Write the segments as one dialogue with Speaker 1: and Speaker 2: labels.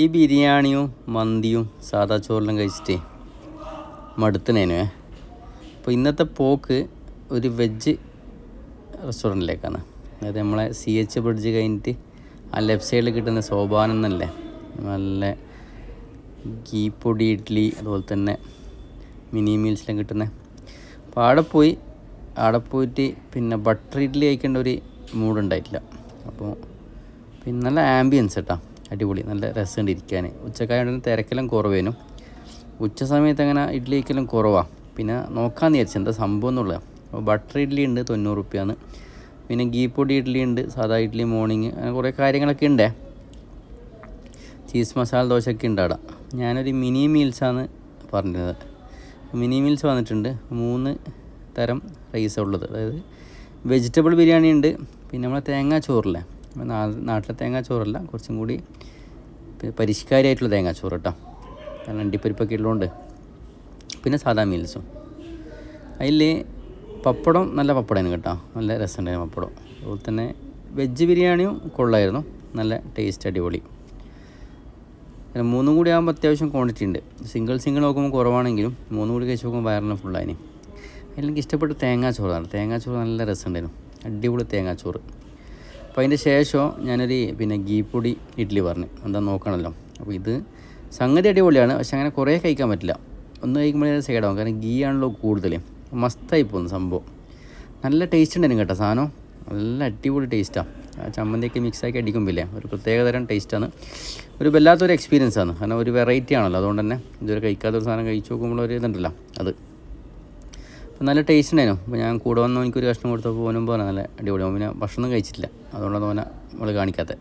Speaker 1: ഈ ബിരിയാണിയും മന്തിയും സാദാ ചോറിലും കഴിച്ചിട്ടേ മടുത്തനേനു അപ്പോൾ ഇന്നത്തെ പോക്ക് ഒരു വെജ് റെസ്റ്റോറന്റിലേക്കാണ്. അതായത് നമ്മളെ സി എച്ച് ബ്രിഡ്ജ് കഴിഞ്ഞിട്ട് ആ ലെഫ്റ്റ് സൈഡിൽ കിട്ടുന്ന സോപാനം എന്നല്ലേ? നല്ല ഗീ പൊടി ഇഡ്ഡലി അതുപോലെ തന്നെ മിനി മീൽസിലും കിട്ടുന്ന. അപ്പോൾ അവിടെ പോയി അവിടെ പോയിട്ട് പിന്നെ ബട്ടർ ഇഡ്ഡലി കഴിക്കേണ്ട ഒരു മൂഡുണ്ടായിട്ടില്ല. അപ്പോൾ പിന്നെ നല്ല ആംബിയൻസ് കേട്ടോ അടിപൊളി നല്ല രസമുണ്ട് ഇരിക്കാൻ. ഉച്ചക്കായോണ്ട് തിരക്കെല്ലാം കുറവേനും. ഉച്ച സമയത്ത് അങ്ങനെ ഇഡ്ഡലി കഴിക്കലും കുറവാണ് പിന്നെ നോക്കാമെന്ന് വിചാരിച്ചു എന്താ സംഭവം എന്നുള്ളത് ബട്ടർ ഇഡ്ഡലി ഉണ്ട് തൊണ്ണൂറ് റുപ്യാണ്. പിന്നെ ഗീ പൊടി ഇഡ്ഡലി ഉണ്ട് സാധാ ഇഡ്ഡലി മോർണിംഗ് അങ്ങനെ കുറേ കാര്യങ്ങളൊക്കെ ഉണ്ട്. ചീസ് മസാല ദോശയൊക്കെ ഉണ്ട് അവിടെ. ഞാനൊരു മിനി മീൽസാണ് പറഞ്ഞത് മിനി മീൽസ് വന്നിട്ടുണ്ട്. മൂന്ന് തരം റൈസാണ് ഉള്ളത്. അതായത് വെജിറ്റബിൾ ബിരിയാണി ഉണ്ട് പിന്നെ നമ്മളെ തേങ്ങാ ചോറില്ലേ? നാട്ടിലെ തേങ്ങാ ചോറല്ല കുറച്ചും കൂടി പരിഷ്കാരിയായിട്ടുള്ള പരിഷ്കാരമായിട്ടുള്ള തേങ്ങാ ചോറ് കേട്ടോ കാരണം അണ്ടിപ്പരിപ്പൊക്കെ ഉള്ളതുകൊണ്ട് പിന്നെ സാധാ മീൽസും. അതിൽ പപ്പടം നല്ല പപ്പടമായിരുന്നു കേട്ടോ. നല്ല രസമുണ്ടായിരുന്നു പപ്പടം. അതുപോലെ തന്നെ വെജ് ബിരിയാണിയും കൊള്ളായിരുന്നു. നല്ല ടേസ്റ്റ് അടിപൊളി. പിന്നെ മൂന്നും കൂടി ആകുമ്പോൾ അത്യാവശ്യം ക്വാണ്ടിറ്റി ഉണ്ട്. സിംഗിൾ സിംഗിൾ നോക്കുമ്പോൾ കുറവാണെങ്കിലും മൂന്നും കൂടി കഴിച്ച് നോക്കുമ്പോൾ വയറിന് ഫുള്ളായിന് അതിലെനിക്ക് ഇഷ്ടപ്പെട്ട തേങ്ങാച്ചോറാണ്. തേങ്ങാച്ചോറ് നല്ല രസമുണ്ടായിരുന്നു അടിപൊളി തേങ്ങാച്ചോറ്. അപ്പോൾ അതിന്റെ ശേഷം ഞാനൊരു പിന്നെ ഗീ പൊടി ഇഡ്ഡലി പറഞ്ഞു. എന്താ നോക്കണമല്ലോ അപ്പോൾ ഇത് സംഗതി അടിപൊളിയാണ്. പക്ഷെ അങ്ങനെ കുറേ കഴിക്കാൻ പറ്റില്ല. ഒന്ന് കഴിക്കുമ്പോൾ കഴിക്കുമ്പോഴേ സൈഡാവും കാരണം ഗീ ആണല്ലോ കൂടുതൽ മസ്തായി പോകുന്നു സംഭവം. നല്ല ടേസ്റ്റ് ഉണ്ടായിരുന്നു കേട്ടോ സാധനം. നല്ല അടിപൊളി ടേസ്റ്റാണ് ആ. ചമ്മന്തിയൊക്കെ മിക്സാക്കി അടിക്കുമ്പില്ലേ ഒരു പ്രത്യേകതരം ടേസ്റ്റാണ് ഒരു വല്ലാത്തൊരു എക്സ്പീരിയൻസ് ആണ്. കാരണം ഒരു വെറൈറ്റി ആണല്ലോ. അതുകൊണ്ട് തന്നെ ഇതുവരെ കഴിക്കാത്തൊരു സാധനം കഴിച്ച് നോക്കുമ്പോൾ ഒരു ഇതുണ്ടല്ലോ. അത്. നല്ല ടേസ്റ്റ് ഉണ്ടായിരുന്നു. അപ്പോൾ ഞാൻ കൂടെ വന്നു എനിക്കൊരു കഷ്ണം കൊടുത്തപ്പോൾ പോലും പറഞ്ഞു നല്ല അടിപൊളി. പിന്നെ ഭക്ഷണം കഴിച്ചിട്ടില്ല. അതുകൊണ്ടാണ് തോന്നെ നമ്മൾ കാണിക്കാത്തത്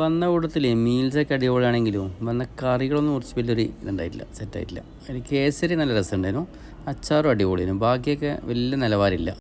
Speaker 1: വന്ന കൂട്ടത്തിൽ മീൽസൊക്കെ അടിപൊളിയാണെങ്കിലും വന്ന കറികളൊന്നും കുറച്ച് വലിയൊരു ഇതുണ്ടായിട്ടില്ല സെറ്റായിട്ടില്ല അതിൽ കേസരി നല്ല രസമുണ്ടായിരുന്നു. അച്ചാറും അടിപൊളിയായിരുന്നു. ബാക്കിയൊക്കെ വലിയ നിലവാരമില്ല.